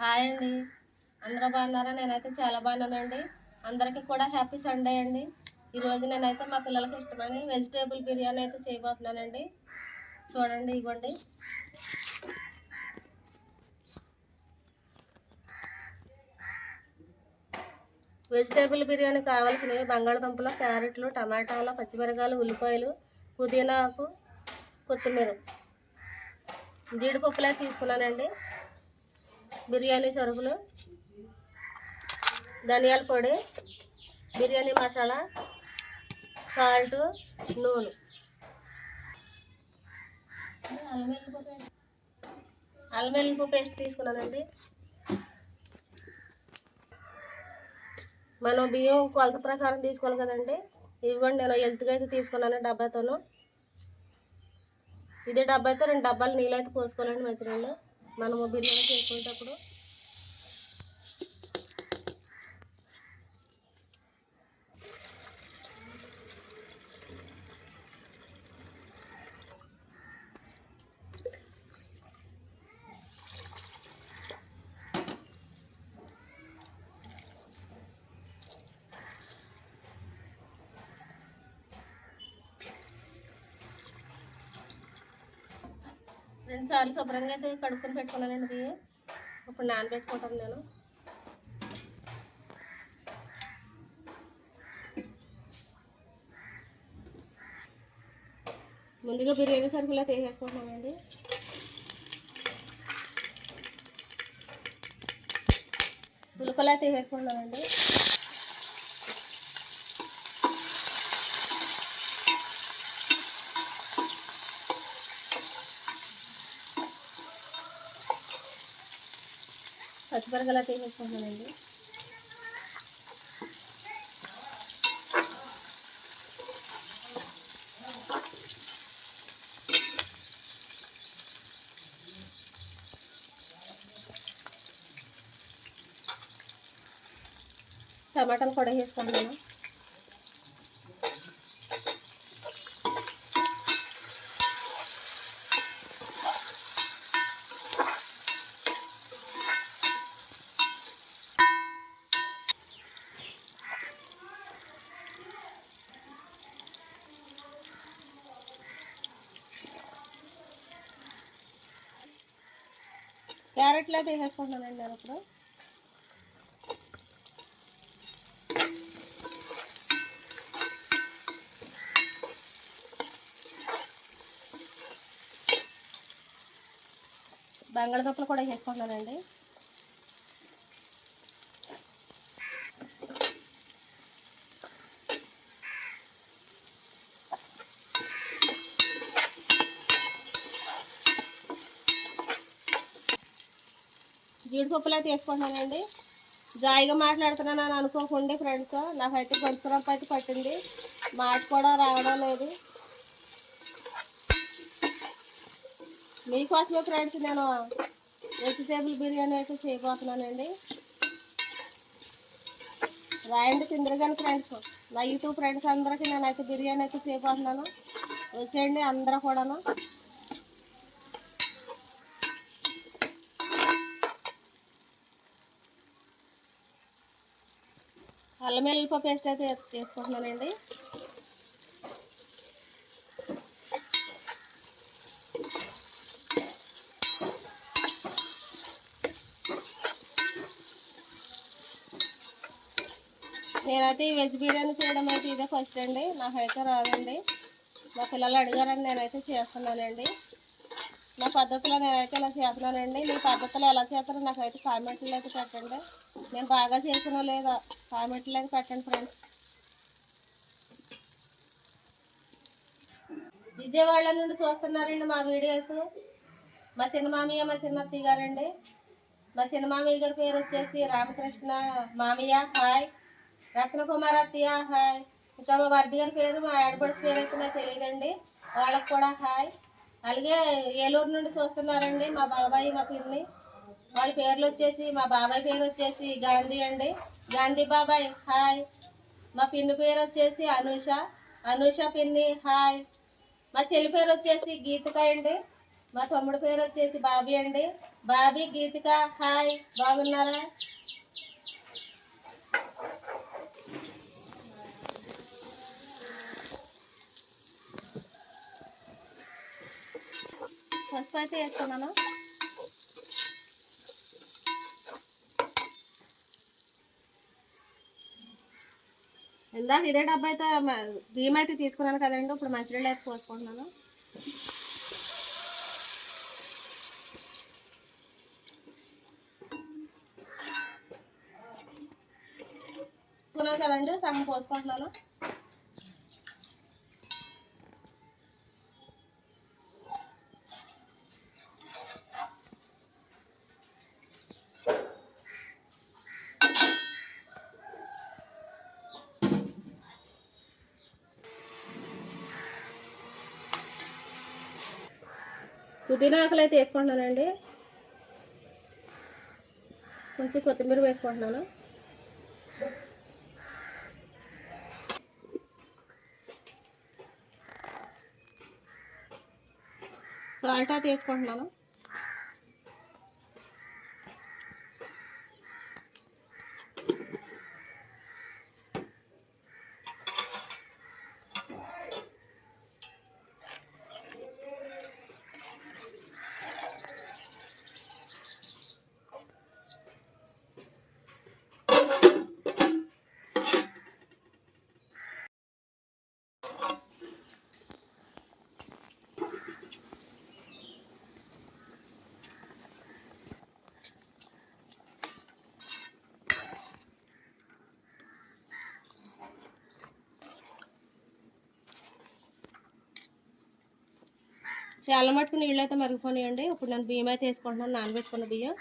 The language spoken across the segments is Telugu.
హాయ్ అండి. అందరూ బాగున్నారా? నేనైతే చాలా బాగున్నానండి. అందరికీ కూడా హ్యాపీ సండే అండి. ఈరోజు నేనైతే మా పిల్లలకి ఇష్టమని వెజిటేబుల్ బిర్యానీ అయితే చేయబోతున్నానండి. చూడండి ఇవ్వండి వెజిటేబుల్ బిర్యానీ కావాల్సినవి బంగాళదుంపలు క్యారెట్లు టమాటాలు పచ్చిమిరకాయలు ఉల్లిపాయలు పుదీనాకు కొత్తిమీర. జీడిపప్పులే తీసుకున్నానండి. బిర్యానీ సరుకులు ధనియాల పొడి బిర్యానీ మసాలా సాల్ట్ నూనె. అల్లం వెల్లుల్లి పేస్ట్ తీసుకున్నానండి. మనం బియ్యం కొలత ప్రకారం తీసుకోవాలి కదండి. ఇవ్వండి నేను ఎల్త్గా అయితే తీసుకున్నాను డబ్బాతోను. ఇదే డబ్బా అయితే రెండు డబ్బాలు నీళ్ళు అయితే పోసుకోవాలండి మంచినీళ్ళు. మనము బిర్యానీ చేసుకునేటప్పుడు రెండు సార్లు శుభ్రంగా అయితే కడుక్కొని పెట్టుకున్నానండి ఇప్పుడు నానబెట్టుకుంటాను నేను. ముందుగా బిర్యానీ సరుకులు అయితే వేసేసుకుంటున్నామండి ఉల్లిపాయలు అయితే వేసుకుంటున్నామండి టమాటాలు కూడా వేసుకుంటున్నాను. క్యారెట్లో అయితే వేసుకుంటున్నానండి నేను ఇప్పుడు. బంగాళదుంపలు కూడా వేసుకుంటున్నానండి జీడిపప్పులు అయితే జాయిగా మాట్లాడుతున్నాను అని అనుకోకండి ఫ్రెండ్స్ నాకైతే గొంతురప్పు అయితే పట్టింది. మాట కూడా రావడం లేదు. మీకోసమే ఫ్రెండ్స్ నేను వెజిటేబుల్ బిర్యానీ అయితే చేయబోతున్నానండి. రాయండి తిందరగాని ఫ్రెండ్స్ నా యూట్యూబ్ ఫ్రెండ్స్ అందరికీ నేనైతే బిర్యానీ అయితే చేయబోతున్నాను. వచ్చేయండి అందరూ కూడాను. అల్లం వెల్లుల్లి పేస్ట్ అయితే చేసుకుంటున్నానండి. నేనైతే ఈ వెజ్ బిర్యానీ చేయడం అయితే ఇదే ఫస్ట్ అండి. నాకైతే రాదండి. మా పిల్లలు అడిగారని నేనైతే చేస్తున్నానండి. నా పద్ధతిలో నేనైతే ఇలా చేస్తున్నానండి. మీ పద్ధతిలో ఎలా చేస్తారో నాకైతే కామెంట్లు అయితే పెట్టండి. నేను బాగా చేసినో లేదా కామెంట్లు అయితే పెట్టండి ఫ్రెండ్స్ విజయవాడ నుండి చూస్తున్నారండి మా వీడియోస్ మా చిన్న మామయ్య మా చిన్న అత్తయ్య గారండి. మా చిన్న మామయ్య గారి పేరు వచ్చేసి రామకృష్ణ మామయ్య హాయ్. రత్నకుమార్ అత్తయ్య హాయ్. ఇంకా మా వర్ది గారి పేరు మా ఆడపడిసి పేరు అయితే నాకు తెలియదండి. వాళ్ళకి కూడా హాయ్. అలాగే ఏలూరు నుండి చూస్తున్నారండి మా బాబాయ్ మా పిల్లి వాళ్ళ పేర్లు వచ్చేసి మా బాబాయ్ పేరు వచ్చేసి గాంధీ అండి. గాంధీ బాబాయ్ హాయ్. మా పిన్ని పేరు వచ్చేసి అనూష. అనూష పిన్ని హాయ్. మా చెల్లి పేరు వచ్చేసి గీతిక అండి. మా తమ్ముడు పేరు వచ్చేసి బాబీ అండి. బాబీ గీతిక హాయ్. బాగున్నారా? పసుపు అయితే వేసుకున్నాను ఇందాక ఇదే డబ్బా అయితే మ- బియ్యం అయితే తీసుకున్నాను కదండి ఇప్పుడు మంచినీళ్ళు అయితే పోసుకుంటున్నాను. కదండి సగం పోసుకుంటున్నాను. పుదీనా ఆకులు అయితే వేసుకుంటున్నానండి. కొంచెం కొత్తిమీర వేసుకుంటున్నాను. సాల్ట్ అయితే వేసుకుంటున్నాను. చాలా మటుకు నీళ్ళు అయితే ఇప్పుడు నేను బియ్యం అయితే వేసుకుంటున్నాను నానబెట్టుకున్న బియ్యం.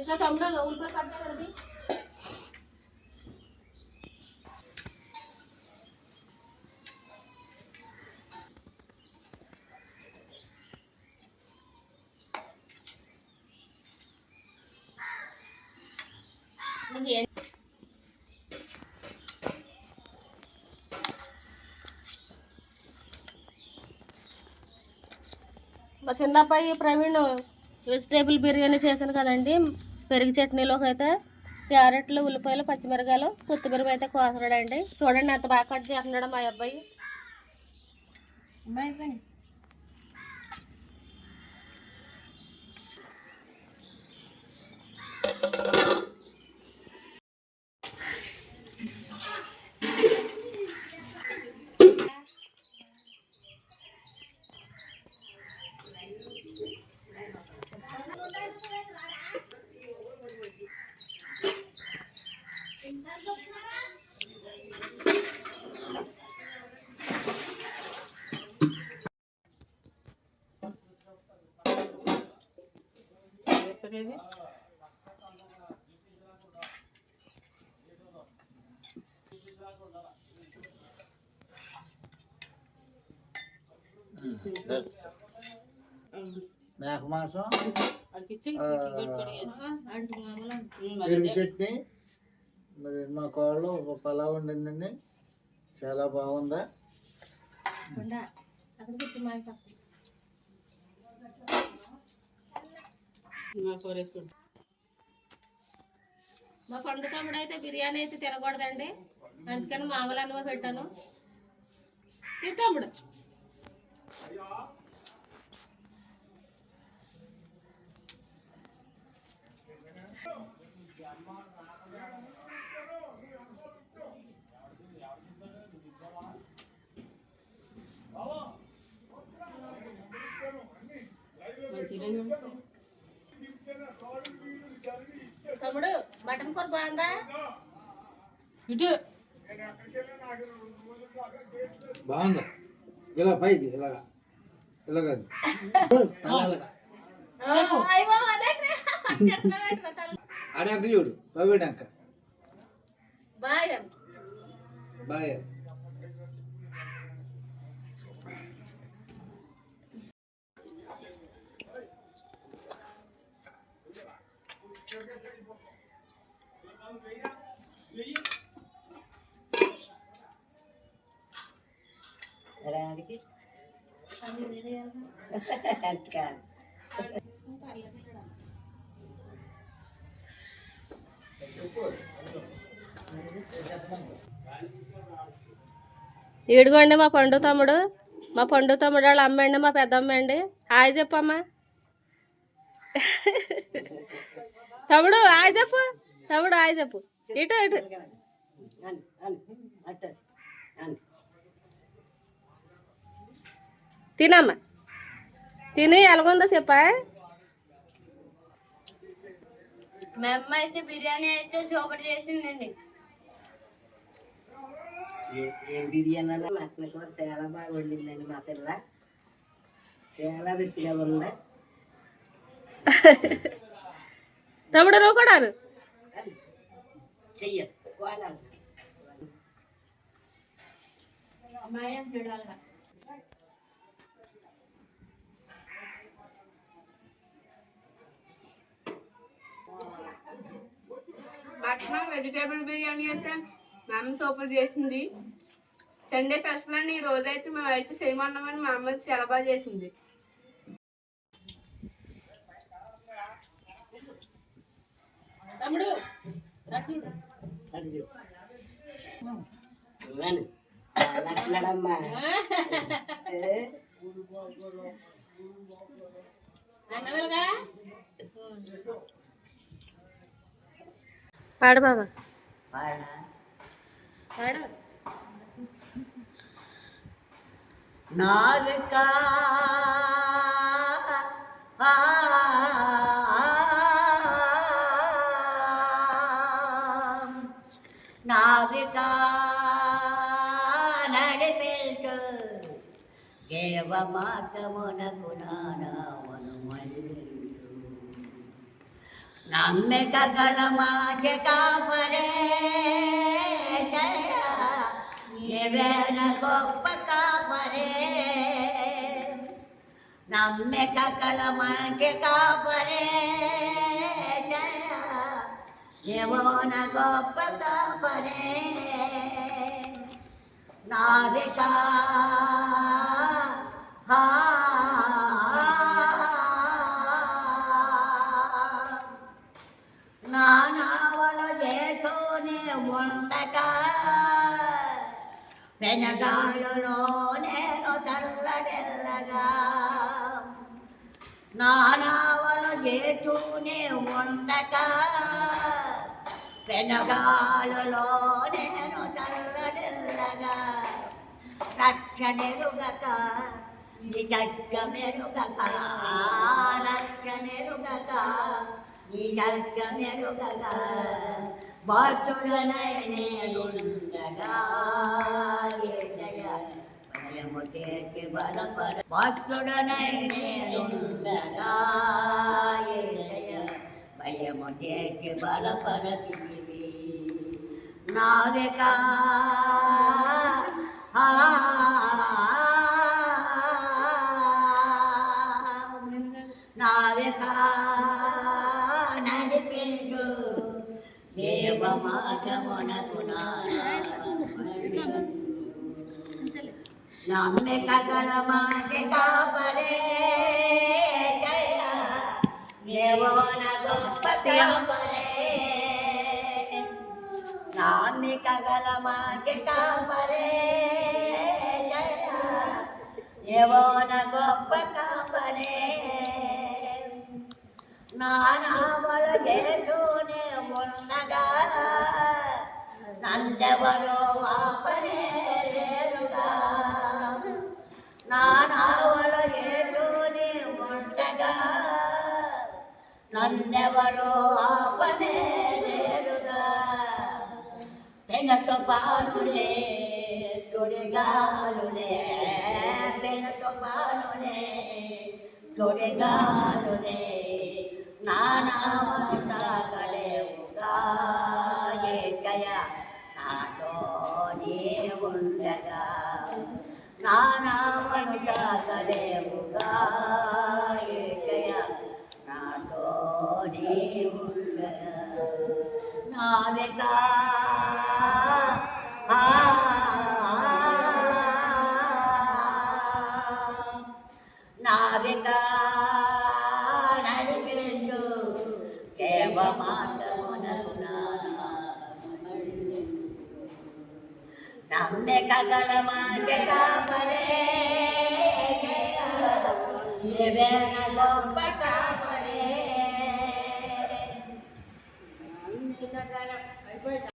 ఇట్లా మా చిన్న ప్రవీణ్ వెజిటేబుల్ బిర్యానీ చేశాను కదండి. పెరుగు చట్నీలోకి అయితే క్యారెట్లు ఉల్లిపాయలు పచ్చిమిరకాయలు కొత్తిమీర అయితే కోసరాడండి చూడండి ఎంత బాగా కట్ చేస్తున్నాడు మా అబ్బాయి. మేక మాంసం పెరుగు చట్నీ మరి మా కోళ్ళు ఒక పలావ్ వండిందండి. చాలా బాగుందా? మా పండు తమ్ముడు అయితే బిర్యానీ అయితే తినకూడదండి. అందుకని మామూలు అన్నం పెట్టాను. తిను తమ్ముడు మటన్ కూర బాగుందా? బాగుందా? ఇలా పైకి ఇలాగా. ఇలాగా. అయ్యో అదేంటి? ఆడంక చూడు బాబీడంక బాయ్ బాయ్. రాడికి కాదు ఇడుగోండి మా పండు తమ్ముడు. మా పండు తమ్ముడు వాళ్ళ అమ్మండి మా పెద్దమ్మ అండి. హాయ్ చెప్పమ్మా. తమ్ముడు హాయ్ చెప్పు. తమ్ముడు హాయ్ చెప్పు. ఇటు ఇటు. తినమ్మా. తిని ఎలాగుందో చెప్పా. మా అమ్మ అయితే బిర్యానీ అయితే సూపర్ చేసిందండి. ఏ- ఏం బిర్యానీ అన్నా మటన్ కూర చాలా బాగా వండిందండి మా పిల్ల. చాలా రుచిగా ఉంది. తమ్ముడు నువ్వు కూడా చెయ్యదు కోదాలి మటన్ వెజిటేబుల్ బిర్యానీ అయితే మేము సూపర్ చేసింది. సండే ఫెస్టివల్ అని ఈ రోజు అయితే మేము అయితే చేయమన్నామని మా అమ్మ చాలా బాగా చేసింది. తమ్ముడు? అన్నవెలగా? పాడు బాబా వాడా? పాడు నాలుక ఆ, నావిక నడిపెల్టు దేవ మార్గమునకు నానామను నమ్మిక नाम गगल माज कामरे निवेन गोप कामरे। नाम गगल माज कामरे निवोन गोप कामरे। नाविका వెనగాలులో నేను తల్లడెల్లగా. నానావల చేతూనే ఉండక వెనగాలులో నేను తల్లడెల్లగా. రక్షణెరుగక నిజమెరుగక రక్షణెరుగక నిజమెరుగక భక్తుడనై నేనుండగా ఏదయ భయము తీర్చి బలపడ భక్తుడనై నేనుండగా ఏదయ భయము తీర్చి బలపడతివి నావిక ఆ నావిక నడిపిండు దేవ మార్గమునకు నమ్మిక గల మాట కాపరే జయ దేవోన గొప్ప కాపరే నామిక గల మాకి కాపరే జయ దేవోన గొప్ప కాపరే నానావల చేతూనే ఉండగా నందెవరో ఆపనే లేరుగా నానావల చేతూనే ఉండగా నన్నెవరో ఆపనే లేరుగా పెనతో పానులే తొడిగాలులే పెనతో పానులే తొడిగానులే నానామంత కలేవుగా ఏకయ నాతో నీ ఉండగా నానామంత కలేవుగా ఏకయ నాతో నీ ఉండగా నావిగా ఆ నావిగా నడిపిండు కేవ నమ్మిక గలమాకే Give it a go.